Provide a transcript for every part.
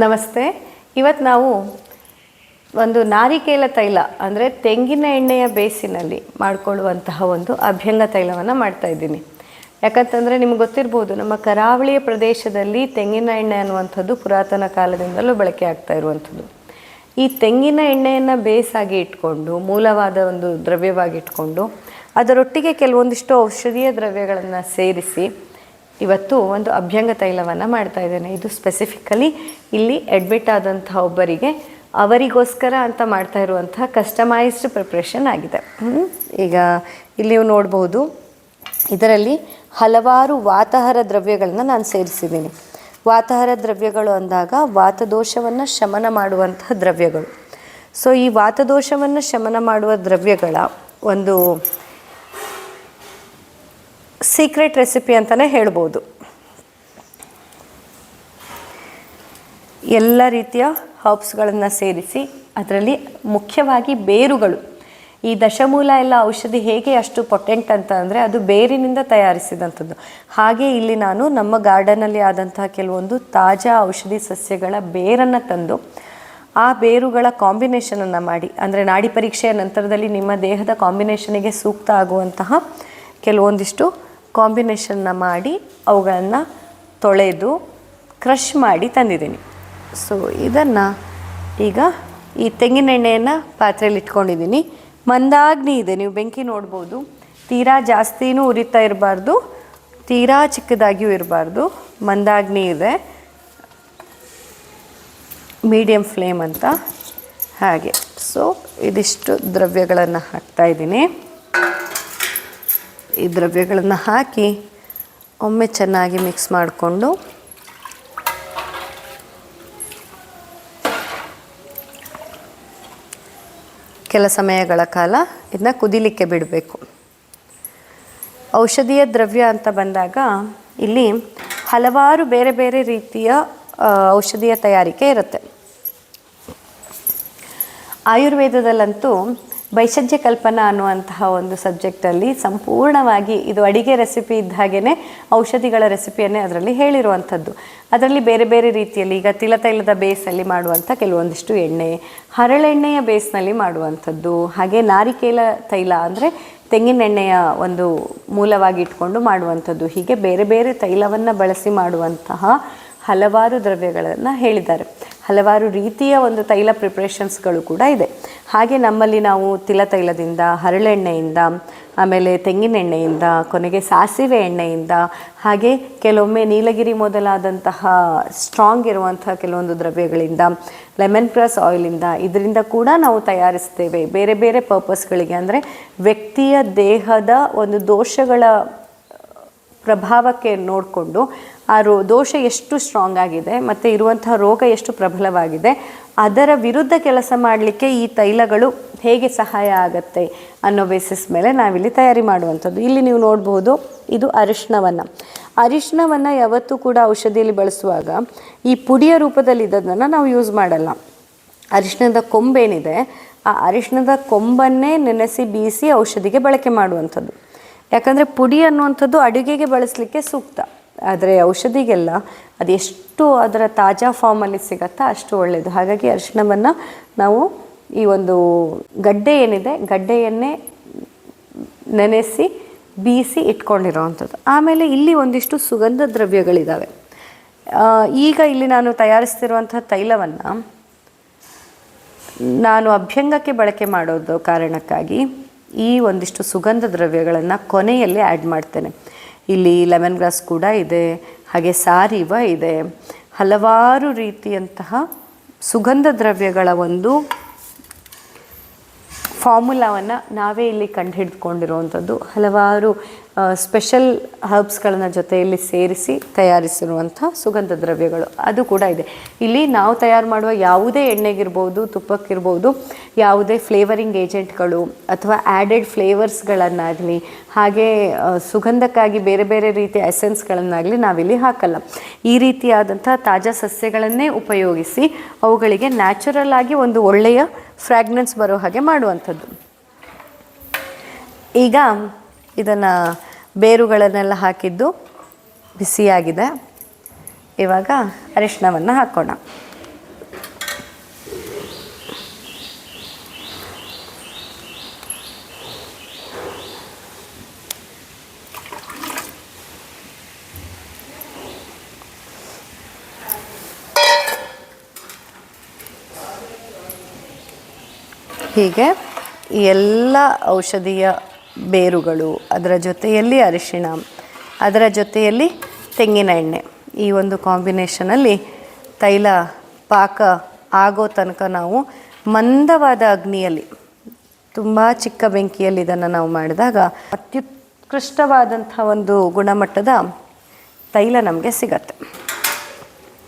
ನಮಸ್ತೆ. ಇವತ್ತು ನಾವು ಒಂದು ನಾರಿಕೇಲ ತೈಲ, ಅಂದರೆ ತೆಂಗಿನ ಎಣ್ಣೆಯ ಬೇಸಿನಲ್ಲಿ ಮಾಡಿಕೊಳ್ಳುವಂತಹ ಒಂದು ಅಭ್ಯಂಗ ತೈಲವನ್ನು ಮಾಡ್ತಾ ಇದ್ದೀನಿ. ಯಾಕಂತಂದರೆ ನಿಮ್ಗೆ ಗೊತ್ತಿರ್ಬೋದು, ನಮ್ಮ ಕರಾವಳಿಯ ಪ್ರದೇಶದಲ್ಲಿ ತೆಂಗಿನ ಎಣ್ಣೆ ಅನ್ನುವಂಥದ್ದು ಪುರಾತನ ಕಾಲದಿಂದಲೂ ಬಳಕೆ ಆಗ್ತಾ ಇರುವಂಥದ್ದು. ಈ ತೆಂಗಿನ ಎಣ್ಣೆಯನ್ನು ಬೇಸಾಗಿ ಇಟ್ಕೊಂಡು, ಮೂಲವಾದ ಒಂದು ದ್ರವ್ಯವಾಗಿ ಇಟ್ಕೊಂಡು, ಅದರೊಟ್ಟಿಗೆ ಕೆಲವೊಂದಿಷ್ಟು ಔಷಧೀಯ ದ್ರವ್ಯಗಳನ್ನು ಸೇರಿಸಿ ಇವತ್ತು ಒಂದು ಅಭ್ಯಂಗ ತೈಲವನ್ನು ಮಾಡ್ತಾ ಇದ್ದೇನೆ. ಇದು ಸ್ಪೆಸಿಫಿಕಲಿ ಇಲ್ಲಿ ಅಡ್ಮಿಟ್ ಆದಂತಹ ಒಬ್ಬರಿಗೆ ಅವರಿಗೋಸ್ಕರ ಅಂತ ಮಾಡ್ತಾ ಇರುವಂತಹ ಕಸ್ಟಮೈಸ್ಡ್ ಪ್ರಿಪ್ರೇಷನ್ ಆಗಿದೆ. ಈಗ ಇಲ್ಲಿ ನೀವು ನೋಡ್ಬೋದು ಇದರಲ್ಲಿ ಹಲವಾರು ವಾತಹರ ದ್ರವ್ಯಗಳನ್ನ ನಾನು ಸೇರಿಸಿದ್ದೀನಿ. ವಾತಹರ ದ್ರವ್ಯಗಳು ಅಂದಾಗ ವಾತದೋಷವನ್ನು ಶಮನ ಮಾಡುವಂತಹ ದ್ರವ್ಯಗಳು. ಸೊ ಈ ವಾತದೋಷವನ್ನು ಶಮನ ಮಾಡುವ ದ್ರವ್ಯಗಳ ಒಂದು ಸೀಕ್ರೆಟ್ ರೆಸಿಪಿ ಅಂತಲೇ ಹೇಳ್ಬೋದು. ಎಲ್ಲ ರೀತಿಯ ಹರ್ಬ್ಸ್ಗಳನ್ನು ಸೇರಿಸಿ, ಅದರಲ್ಲಿ ಮುಖ್ಯವಾಗಿ ಬೇರುಗಳು. ಈ ದಶಮೂಲ ಎಲ್ಲ ಔಷಧಿ ಹೇಗೆ ಅಷ್ಟು ಪೊಟೆಂಟ್ ಅಂತ ಅಂದರೆ ಅದು ಬೇರಿನಿಂದ ತಯಾರಿಸಿದಂಥದ್ದು. ಹಾಗೆ ಇಲ್ಲಿ ನಾನು ನಮ್ಮ ಗಾರ್ಡನಲ್ಲಿ ಆದಂತಹ ಕೆಲವೊಂದು ತಾಜಾ ಔಷಧಿ ಸಸ್ಯಗಳ ಬೇರನ್ನು ತಂದು, ಆ ಬೇರುಗಳ ಕಾಂಬಿನೇಷನನ್ನು ಮಾಡಿ, ಅಂದರೆ ನಾಡಿ ಪರೀಕ್ಷೆಯ ನಂತರದಲ್ಲಿ ನಿಮ್ಮ ದೇಹದ ಕಾಂಬಿನೇಷನಿಗೆ ಸೂಕ್ತ ಆಗುವಂತಹ ಕೆಲವೊಂದಿಷ್ಟು ಕಾಂಬಿನೇಷನ್ನ ಮಾಡಿ ಅವುಗಳನ್ನು ತೊಳೆದು ಕ್ರಷ್ ಮಾಡಿ ತಂದಿದ್ದೀನಿ. ಸೊ ಇದನ್ನು ಈಗ ಈ ತೆಂಗಿನ ಎಣ್ಣೆಯನ್ನು ಪಾತ್ರೆಯಲ್ಲಿ ಇಟ್ಕೊಂಡಿದ್ದೀನಿ. ಮಂದಾಗ್ನಿ ಇದೆ, ನೀವು ಬೆಂಕಿ ನೋಡ್ಬೋದು. ತೀರಾ ಜಾಸ್ತಿನೂ ಉರಿತಾ ಇರಬಾರ್ದು, ತೀರಾ ಚಿಕ್ಕದಾಗಿಯೂ ಇರಬಾರ್ದು. ಮಂದಾಗ್ನಿ ಇದೆ. ಮೀಡಿಯಮ್ ಫ್ಲೇಮ್ ಅಂತ. ಹಾಗೆ. ಸೊ ಇದಿಷ್ಟು ದ್ರವ್ಯಗಳನ್ನು ಹಾಕ್ತಾ ಇದ್ದೀನಿ. ಈ ದ್ರವ್ಯಗಳನ್ನು ಹಾಕಿ ಒಮ್ಮೆ ಚೆನ್ನಾಗಿ ಮಿಕ್ಸ್ ಮಾಡಿಕೊಂಡು ಕೆಲ ಸಮಯಗಳ ಕಾಲ ಇದನ್ನ ಕುದಿಲಿಕ್ಕೆ ಬಿಡಬೇಕು. ಔಷಧೀಯ ದ್ರವ್ಯ ಅಂತ ಬಂದಾಗ ಇಲ್ಲಿ ಹಲವಾರು ಬೇರೆ ಬೇರೆ ರೀತಿಯ ಔಷಧೀಯ ತಯಾರಿಕೆ ಇರುತ್ತೆ. ಆಯುರ್ವೇದದಲ್ಲಂತೂ ವೈಷಜ್ಯ ಕಲ್ಪನಾ ಅನ್ನುವಂತಹ ಒಂದು ಸಬ್ಜೆಕ್ಟಲ್ಲಿ ಸಂಪೂರ್ಣವಾಗಿ ಇದು ಅಡಿಗೆ ರೆಸಿಪಿ ಇದ್ದ ಹಾಗೆಯೇ ಔಷಧಿಗಳ ರೆಸಿಪಿಯನ್ನೇ ಅದರಲ್ಲಿ ಹೇಳಿರುವಂಥದ್ದು. ಅದರಲ್ಲಿ ಬೇರೆ ಬೇರೆ ರೀತಿಯಲ್ಲಿ ಈಗ ತಿಲತೈಲದ ಬೇಸಲ್ಲಿ ಮಾಡುವಂಥ ಕೆಲವೊಂದಿಷ್ಟು ಎಣ್ಣೆ, ಹರಳೆಣ್ಣೆಯ ಬೇಸ್ನಲ್ಲಿ ಮಾಡುವಂಥದ್ದು. ಹಾಗೆ ನಾರಿಕೇಲ ತೈಲ ಅಂದರೆ ತೆಂಗಿನೆಣ್ಣೆಯ ಒಂದು ಮೂಲವಾಗಿ ಇಟ್ಕೊಂಡು ಮಾಡುವಂಥದ್ದು. ಹೀಗೆ ಬೇರೆ ಬೇರೆ ತೈಲವನ್ನು ಬಳಸಿ ಮಾಡುವಂತಹ ಹಲವಾರು ದ್ರವ್ಯಗಳನ್ನು ಹೇಳಿದ್ದಾರೆ. ಹಲವಾರು ರೀತಿಯ ಒಂದು ತೈಲ ಪ್ರಿಪ್ರೇಷನ್ಸ್ಗಳು ಕೂಡ ಇದೆ. ಹಾಗೆ ನಮ್ಮಲ್ಲಿ ನಾವು ತಿಲ ತೈಲದಿಂದ, ಹರಳೆಣ್ಣೆಯಿಂದ, ಆಮೇಲೆ ತೆಂಗಿನೆಣ್ಣೆಯಿಂದ ಕೊನೆಗೆ ಸಾಸಿವೆ ಎಣ್ಣೆಯಿಂದ, ಹಾಗೆ ಕೆಲವೊಮ್ಮೆ ನೀಲಗಿರಿ ಮೊದಲಾದಂತಹ ಸ್ಟ್ರಾಂಗ್ ಇರುವಂತಹ ಕೆಲವೊಂದು ದ್ರವ್ಯಗಳಿಂದ ಲೆಮನ್ ಪ್ರಸ್ ಆಯಿಲಿಂದ ಇದರಿಂದ ಕೂಡ ನಾವು ತಯಾರಿಸ್ತೇವೆ. ಬೇರೆ ಬೇರೆ ಪರ್ಪಸ್ಗಳಿಗೆ ಅಂದರೆ ವ್ಯಕ್ತಿಯ ದೇಹದ ಒಂದು ದೋಷಗಳ ಪ್ರಭಾವಕ್ಕೆ ನೋಡಿಕೊಂಡು ಆ ರೋ, ದೋಷ ಎಷ್ಟು ಸ್ಟ್ರಾಂಗ್ ಆಗಿದೆ ಮತ್ತು ಇರುವಂತಹ ರೋಗ ಎಷ್ಟು ಪ್ರಬಲವಾಗಿದೆ, ಅದರ ವಿರುದ್ಧ ಕೆಲಸ ಮಾಡಲಿಕ್ಕೆ ಈ ತೈಲಗಳು ಹೇಗೆ ಸಹಾಯ ಆಗುತ್ತೆ ಅನ್ನೋ ಬೇಸಿಸ್ ಮೇಲೆ ನಾವಿಲ್ಲಿ ತಯಾರಿ ಮಾಡುವಂಥದ್ದು. ಇಲ್ಲಿ ನೀವು ನೋಡ್ಬೋದು, ಇದು ಅರಿಶಿಣವನ್ನು ಅರಿಶಿಣವನ್ನು ಯಾವತ್ತೂ ಕೂಡ ಔಷಧಿಯಲ್ಲಿ ಬಳಸುವಾಗ ಈ ಪುಡಿಯ ರೂಪದಲ್ಲಿ ಇದ್ದದನ್ನು ನಾವು ಯೂಸ್ ಮಾಡಲ್ಲ. ಅರಿಶಿಣದ ಕೊಂಬೇನಿದೆ, ಆ ಅರಿಶಿಣದ ಕೊಂಬನ್ನೇ ನೆನೆಸಿ ಬೀಸಿ ಔಷಧಿಗೆ ಬಳಕೆ ಮಾಡುವಂಥದ್ದು. ಯಾಕಂದರೆ ಪುಡಿ ಅನ್ನುವಂಥದ್ದು ಅಡುಗೆಗೆ ಬಳಸಲಿಕ್ಕೆ ಸೂಕ್ತ. ಆದರೆ ಔಷಧಿಗೆಲ್ಲ ಅದೆಷ್ಟು ಅದರ ತಾಜಾ ಫಾರ್ಮಲ್ಲಿ ಸಿಗತ್ತಾ ಅಷ್ಟು ಒಳ್ಳೆಯದು ಹಾಗಾಗಿ ಅರಿಶಿಣವನ್ನು ನಾವು ಈ ಒಂದು ಗಡ್ಡೆ ಏನಿದೆ, ಗಡ್ಡೆಯನ್ನೇ ನೆನೆಸಿ ಬೀಸಿ ಇಟ್ಕೊಂಡಿರೋವಂಥದ್ದು. ಆಮೇಲೆ ಇಲ್ಲಿ ಒಂದಿಷ್ಟು ಸುಗಂಧ ದ್ರವ್ಯಗಳಿದ್ದಾವೆ ಈಗ ಇಲ್ಲಿ ನಾನು ತಯಾರಿಸ್ತಿರುವಂಥ ತೈಲವನ್ನು ನಾನು ಅಭ್ಯಂಗಕ್ಕೆ ಬಳಕೆ ಮಾಡೋದು ಕಾರಣಕ್ಕಾಗಿ ಈ ಒಂದಿಷ್ಟು ಸುಗಂಧ ದ್ರವ್ಯಗಳನ್ನು ಕೊನೆಯಲ್ಲಿ ಆ್ಯಡ್ ಮಾಡ್ತೇನೆ. ಇಲ್ಲಿ ಲೆಮನ್ ಗ್ರಾಸ್ ಕೂಡ ಇದೆ ಹಾಗೆ ಸಾರಿವ ಇದೆ. ಹಲವಾರು ರೀತಿಯಂತಹ ಸುಗಂಧ ದ್ರವ್ಯಗಳ ಒಂದು ಫಾರ್ಮುಲಾವನ್ನು ನಾವೇ ಇಲ್ಲಿ ಕಂಡುಹಿಡಿದುಕೊಂಡಿರುವಂಥದ್ದು ಹಲವಾರು ಸ್ಪೆಷಲ್ ಹರ್ಬ್ಸ್ಗಳನ್ನು ಜೊತೆಯಲ್ಲಿ ಸೇರಿಸಿ ತಯಾರಿಸಿರುವಂಥ ಸುಗಂಧ ದ್ರವ್ಯಗಳು. ಅದು ಕೂಡ ಇದೆ. ಇಲ್ಲಿ ನಾವು ತಯಾರು ಮಾಡುವ ಯಾವುದೇ ಎಣ್ಣೆಗಿರ್ಬೋದು, ತುಪ್ಪಕ್ಕಿರ್ಬೋದು, ಯಾವುದೇ ಫ್ಲೇವರಿಂಗ್ ಏಜೆಂಟ್ಗಳು ಅಥವಾ ಆ್ಯಡೆಡ್ ಫ್ಲೇವರ್ಸ್ಗಳನ್ನಾಗಲಿ ಹಾಗೆ ಸುಗಂಧಕ್ಕಾಗಿ ಬೇರೆ ಬೇರೆ ರೀತಿಯ ಎಸೆನ್ಸ್ಗಳನ್ನಾಗಲಿ ನಾವಿಲ್ಲಿ ಹಾಕಲ್ಲ. ಈ ರೀತಿಯಾದಂಥ ತಾಜಾ ಸಸ್ಯಗಳನ್ನೇ ಉಪಯೋಗಿಸಿ ಅವುಗಳಿಗೆ ನ್ಯಾಚುರಲ್ ಆಗಿ ಒಂದು ಒಳ್ಳೆಯ ಫ್ರ್ಯಾಗ್ನೆನ್ಸ್ ಬರೋ ಹಾಗೆ ಮಾಡುವಂಥದ್ದು. ಈಗ ಇದನ್ನು ಬೇರುಗಳನ್ನೆಲ್ಲ ಹಾಕಿದ್ದು ಬಿಸಿಯಾಗಿದೆ. ಇವಾಗ ಅರಿಶಿಣವನ್ನು ಹಾಕೋಣ. ಹೀಗೆ ಎಲ್ಲ ಔಷಧೀಯ ಬೇರುಗಳು ಅದರ ಜೊತೆಯಲ್ಲಿ ಅರಿಶಿಣ, ಅದರ ಜೊತೆಯಲ್ಲಿ ತೆಂಗಿನ ಎಣ್ಣೆ, ಈ ಒಂದು ಕಾಂಬಿನೇಷನಲ್ಲಿ ತೈಲ ಪಾಕ ಆಗೋ ತನಕ ನಾವು ಮಂದವಾದ ಅಗ್ನಿಯಲ್ಲಿ, ತುಂಬ ಚಿಕ್ಕ ಬೆಂಕಿಯಲ್ಲಿ ಇದನ್ನು ನಾವು ಮಾಡಿದಾಗ ಅತ್ಯುತ್ಕೃಷ್ಟವಾದಂಥ ಒಂದು ಗುಣಮಟ್ಟದ ತೈಲ ನಮಗೆ ಸಿಗತ್ತೆ.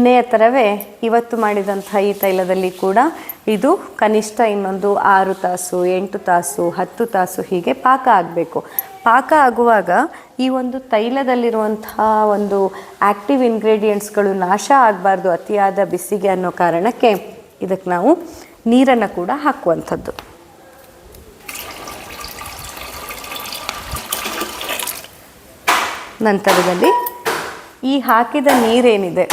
ಎಣ್ಣೆಯ ಥರವೇ ಇವತ್ತು ಮಾಡಿದಂಥ ಈ ತೈಲದಲ್ಲಿ ಕೂಡ ಇದು ಕನಿಷ್ಠ ಇನ್ನೊಂದು ಆರು ತಾಸು, ಎಂಟು ತಾಸು, ಹತ್ತು ತಾಸು ಹೀಗೆ ಪಾಕ ಆಗಬೇಕು. ಪಾಕ ಆಗುವಾಗ ಈ ಒಂದು ತೈಲದಲ್ಲಿರುವಂಥ ಒಂದು ಆ್ಯಕ್ಟಿವ್ ಇಂಗ್ರೀಡಿಯೆಂಟ್ಸ್ಗಳು ನಾಶ ಆಗಬಾರ್ದು ಅತಿಯಾದ ಬಿಸಿಗೆ ಅನ್ನೋ ಕಾರಣಕ್ಕೆ ಇದಕ್ಕೆ ನಾವು ನೀರನ್ನು ಕೂಡ ಹಾಕುವಂಥದ್ದು. ನಂತರದಲ್ಲಿ ಈ ಹಾಕಿದ ನೀರೇನಿದೆ?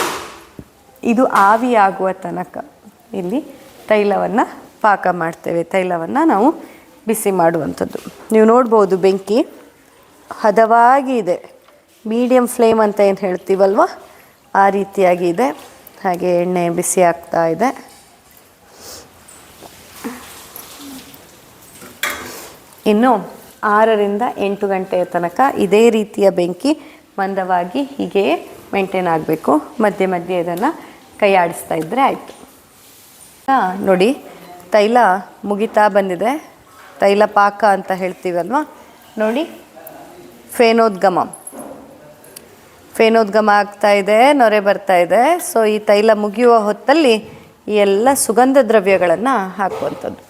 ಇದು ಆವಿಯಾಗುವ ತನಕ ಇಲ್ಲಿ ತೈಲವನ್ನು ಪಾಕ ಮಾಡ್ತೇವೆ. ತೈಲವನ್ನು ನಾವು ಬಿಸಿ ಮಾಡುವಂಥದ್ದು. ನೀವು ನೋಡ್ಬೋದು ಬೆಂಕಿ ಹದವಾಗಿ ಇದೆ. ಮೀಡಿಯಮ್ ಫ್ಲೇಮ್ ಅಂತ ಏನು ಹೇಳ್ತೀವಲ್ವ? ಆ ರೀತಿಯಾಗಿ ಇದೆ. ಹಾಗೆ ಎಣ್ಣೆ ಬಿಸಿ ಆಗ್ತಾ ಇದೆ. ಇನ್ನು ಆರರಿಂದ ಎಂಟು ಗಂಟೆಯ ತನಕ ಇದೇ ರೀತಿಯ ಬೆಂಕಿ ಮಂದವಾಗಿ ಹೀಗೆಯೇ ಮೇಂಟೈನ್ ಆಗಬೇಕು. ಮಧ್ಯೆ ಮಧ್ಯೆ ಇದನ್ನು ಕೈ ಆಡಿಸ್ತಾ ಇದ್ದರೆ ಆಯಿತು ನೋಡಿ, ತೈಲ ಮುಗಿತಾ ಬಂದಿದೆ. ತೈಲ ಪಾಕ ಅಂತ ಹೇಳ್ತೀವಲ್ವಾ? ನೋಡಿ, ಫೇನೋದ್ಗಮ. ಫೇನೋದ್ಗಮ ಆಗ್ತಾ ಇದೆ, ನೊರೆ ಬರ್ತಾ ಇದೆ. ಸೊ ಈ ತೈಲ ಮುಗಿಯುವ ಹೊತ್ತಲ್ಲಿ ಈ ಎಲ್ಲ ಸುಗಂಧ ದ್ರವ್ಯಗಳನ್ನು ಹಾಕುವಂಥದ್ದು.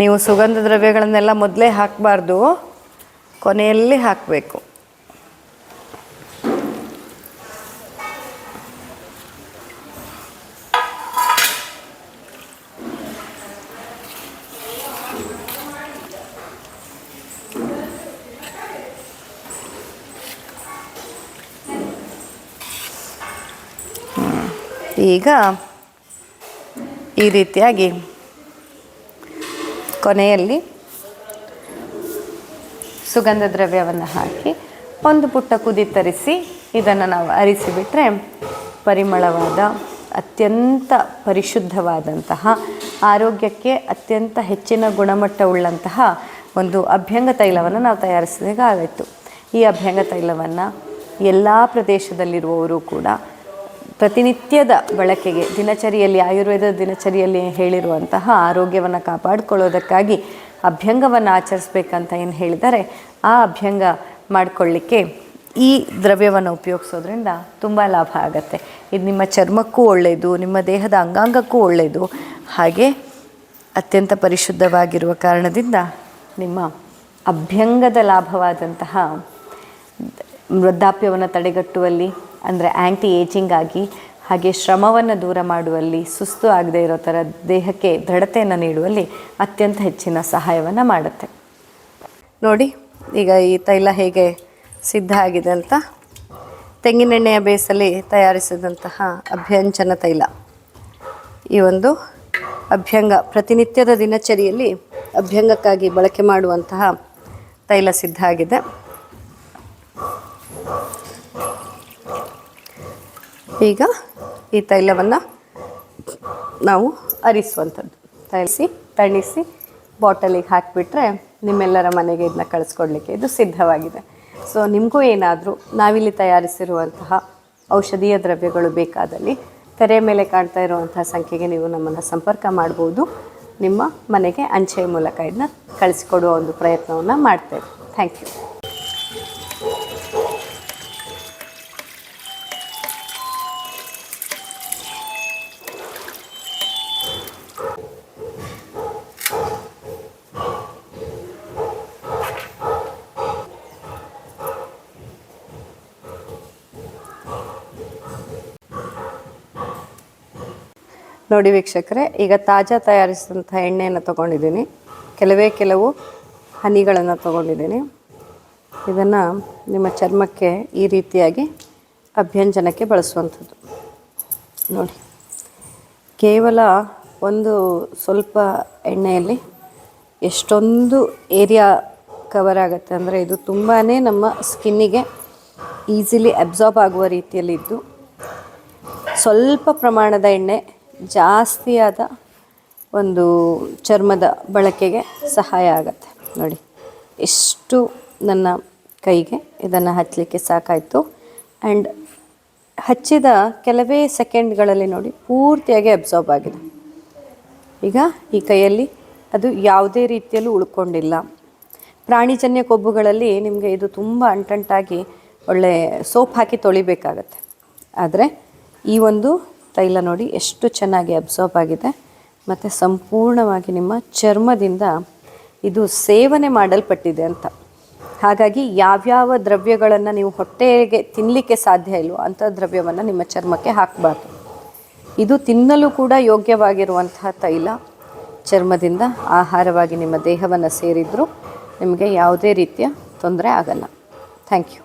ನೀವು ಸುಗಂಧ ದ್ರವ್ಯಗಳನ್ನೆಲ್ಲ ಮೊದಲೇ ಹಾಕಬಾರ್ದು. ಕೊನೆಯಲ್ಲಿ ಹಾಕಬೇಕು. ಈಗ ಈ ರೀತಿಯಾಗಿ ಕೊನೆಯಲ್ಲಿ ಸುಗಂಧ ದ್ರವ್ಯವನ್ನು ಹಾಕಿ ಒಂದು ಪುಟ್ಟ ಕುದಿ ತರಿಸಿ ಇದನ್ನು ನಾವು ಅರಿಸಿಬಿಟ್ರೆ ಪರಿಮಳವಾದ ಅತ್ಯಂತ ಪರಿಶುದ್ಧವಾದಂತಹ ಆರೋಗ್ಯಕ್ಕೆ ಅತ್ಯಂತ ಹೆಚ್ಚಿನ ಗುಣಮಟ್ಟವುಳ್ಳಂತಹ ಒಂದು ಅಭ್ಯಂಗ ತೈಲವನ್ನು ನಾವು ತಯಾರಿಸಿದಾಗ ಆಯಿತು ಈ ಅಭ್ಯಂಗ ತೈಲವನ್ನು ಎಲ್ಲ ಪ್ರದೇಶದಲ್ಲಿರುವವರು ಕೂಡ ಪ್ರತಿನಿತ್ಯದ ಬಳಕೆಗೆ, ದಿನಚರಿಯಲ್ಲಿ, ಆಯುರ್ವೇದ ದಿನಚರಿಯಲ್ಲಿ ಹೇಳಿರುವಂತಹ ಆರೋಗ್ಯವನ್ನು ಕಾಪಾಡಿಕೊಳ್ಳೋದಕ್ಕಾಗಿ ಅಭ್ಯಂಗವನ್ನು ಆಚರಿಸ್ಬೇಕಂತ ಏನು ಹೇಳಿದರೆ ಆ ಅಭ್ಯಂಗ ಮಾಡಿಕೊಳ್ಳಿಕ್ಕೆ ಈ ದ್ರವ್ಯವನ್ನು ಉಪಯೋಗಿಸೋದ್ರಿಂದ ತುಂಬ ಲಾಭ ಆಗುತ್ತೆ. ಇದು ನಿಮ್ಮ ಚರ್ಮಕ್ಕೂ ಒಳ್ಳೆಯದು ನಿಮ್ಮ ದೇಹದ ಅಂಗಾಂಗಕ್ಕೂ ಒಳ್ಳೆಯದು ಹಾಗೆ ಅತ್ಯಂತ ಪರಿಶುದ್ಧವಾಗಿರುವ ಕಾರಣದಿಂದ ನಿಮ್ಮ ಅಭ್ಯಂಗದ ಲಾಭವಾದಂತಹ ವೃದ್ಧಾಪ್ಯವನ್ನು ತಡೆಗಟ್ಟುವಲ್ಲಿ, ಅಂದರೆ ಆ್ಯಂಟಿ ಏಜಿಂಗ್ ಆಗಿ, ಹಾಗೆ ಶ್ರಮವನ್ನು ದೂರ ಮಾಡುವಲ್ಲಿ, ಸುಸ್ತು ಆಗದೆ ಇರೋ ಥರ ದೇಹಕ್ಕೆ ದೃಢತೆಯನ್ನು ನೀಡುವಲ್ಲಿ ಅತ್ಯಂತ ಹೆಚ್ಚಿನ ಸಹಾಯವನ್ನು ಮಾಡುತ್ತೆ. ನೋಡಿ, ಈಗ ಈ ತೈಲ ಹೇಗೆ ಸಿದ್ಧ ಆಗಿದೆ ಅಂತ. ತೆಂಗಿನೆಣ್ಣೆಯ ಬೇಸಲ್ಲಿ ತಯಾರಿಸಿದಂತಹ ಅಭ್ಯಂಜನ ತೈಲ. ಈ ಒಂದು ಅಭ್ಯಂಗ ಪ್ರತಿನಿತ್ಯದ ದಿನಚರಿಯಲ್ಲಿ ಅಭ್ಯಂಗಕ್ಕಾಗಿ ಬಳಕೆ ಮಾಡುವಂತಹ ತೈಲ ಸಿದ್ಧ ಆಗಿದೆ. ಈಗ ಈ ತೈಲವನ್ನು ನಾವು ಅರಿಸುವಂಥದ್ದು. ತರಿಸಿ ತಣಿಸಿ, ಬಾಟಲಿಗೆ ಹಾಕಿಬಿಟ್ರೆ ನಿಮ್ಮೆಲ್ಲರ ಮನೆಗೆ ಇದನ್ನ ಕಳಿಸ್ಕೊಡ್ಲಿಕ್ಕೆ ಇದು ಸಿದ್ಧವಾಗಿದೆ. ಸೊ ನಿಮಗೂ ಏನಾದರೂ ನಾವಿಲ್ಲಿ ತಯಾರಿಸಿರುವಂತಹ ಔಷಧೀಯ ದ್ರವ್ಯಗಳು ಬೇಕಾದಲ್ಲಿ ತೆರೆ ಮೇಲೆ ಕಾಣ್ತಾ ಇರುವಂತಹ ಸಂಖ್ಯೆಗೆ ನೀವು ನಮ್ಮನ್ನು ಸಂಪರ್ಕ ಮಾಡ್ಬೋದು. ನಿಮ್ಮ ಮನೆಗೆ ಅಂಚೆಯ ಮೂಲಕ ಇದನ್ನ ಕಳಿಸಿಕೊಡುವ ಒಂದು ಪ್ರಯತ್ನವನ್ನು ಮಾಡ್ತೇವೆ. ಥ್ಯಾಂಕ್ ಯು ನೋಡಿ ವೀಕ್ಷಕರೇ, ಈಗ ತಾಜಾ ತಯಾರಿಸಿದಂಥ ಎಣ್ಣೆಯನ್ನು ತೊಗೊಂಡಿದ್ದೀನಿ. ಕೆಲವೇ ಕೆಲವು ಹನಿಗಳನ್ನು ತೊಗೊಂಡಿದ್ದೀನಿ. ಇದನ್ನು ನಿಮ್ಮ ಚರ್ಮಕ್ಕೆ ಈ ರೀತಿಯಾಗಿ ಅಭ್ಯಂಜನಕ್ಕೆ ಬಳಸುವಂಥದ್ದು. ನೋಡಿ, ಕೇವಲ ಒಂದು ಸ್ವಲ್ಪ ಎಣ್ಣೆಯಲ್ಲಿ ಎಷ್ಟೊಂದು ಏರಿಯಾ ಕವರ್ ಆಗುತ್ತೆ ಅಂದರೆ ಇದು ತುಂಬಾ ನಮ್ಮ ಸ್ಕಿನ್ನಿಗೆ ಈಸಿಲಿ ಅಬ್ಸಾರ್ಬ್ ಆಗುವ ರೀತಿಯಲ್ಲಿದ್ದು. ಸ್ವಲ್ಪ ಪ್ರಮಾಣದ ಎಣ್ಣೆ ಜಾಸ್ತಿಯಾದ ಒಂದು ಚರ್ಮದ ಬಳಕೆಗೆ ಸಹಾಯ ಆಗುತ್ತೆ. ನೋಡಿ, ಎಷ್ಟು ನನ್ನ ಕೈಗೆ ಇದನ್ನು ಹಚ್ಚಲಿಕ್ಕೆ ಸಾಕಾಯಿತು. ಆ್ಯಂಡ್ ಹಚ್ಚಿದ ಕೆಲವೇ ಸೆಕೆಂಡ್ಗಳಲ್ಲಿ ನೋಡಿ ಪೂರ್ತಿಯಾಗಿ ಅಬ್ಸಾರ್ಬ್ ಆಗಿದೆ. ಈಗ ಈ ಕೈಯಲ್ಲಿ ಅದು ಯಾವುದೇ ರೀತಿಯಲ್ಲೂ ಉಳ್ಕೊಂಡಿಲ್ಲ. ಪ್ರಾಣಿಜನ್ಯ ಕೊಬ್ಬುಗಳಲ್ಲಿ ನಿಮಗೆ ಇದು ತುಂಬ ಅಂಟಂಟಾಗಿ ಒಳ್ಳೆ ಸೋಪ್ ಹಾಕಿ ತೊಳಿಬೇಕಾಗತ್ತೆ. ಆದರೆ ಈ ಒಂದು ತೈಲ ನೋಡಿ, ಎಷ್ಟು ಚೆನ್ನಾಗಿ ಅಬ್ಸಾರ್ಬ್ ಆಗಿದೆ. ಮತ್ತು ಸಂಪೂರ್ಣವಾಗಿ ನಿಮ್ಮ ಚರ್ಮದಿಂದ ಇದು ಸೇವನೆ ಮಾಡಲ್ಪಟ್ಟಿದೆ ಅಂತ. ಹಾಗಾಗಿ ಯಾವ್ಯಾವ ದ್ರವ್ಯಗಳನ್ನು ನೀವು ಹೊಟ್ಟೆಗೆ ತಿನ್ನಲಿಕ್ಕೆ ಸಾಧ್ಯ ಇಲ್ವೋ ಅಂಥ ದ್ರವ್ಯವನ್ನು ನಿಮ್ಮ ಚರ್ಮಕ್ಕೆ ಹಾಕಬಾರ್ದು. ಇದು ತಿನ್ನಲು ಕೂಡ ಯೋಗ್ಯವಾಗಿರುವಂತಹ ತೈಲ. ಚರ್ಮದಿಂದ ಆಹಾರವಾಗಿ ನಿಮ್ಮ ದೇಹವನ್ನು ಸೇರಿದರೂ ನಿಮಗೆ ಯಾವುದೇ ರೀತಿಯ ತೊಂದರೆ ಆಗಲ್ಲ. Thank you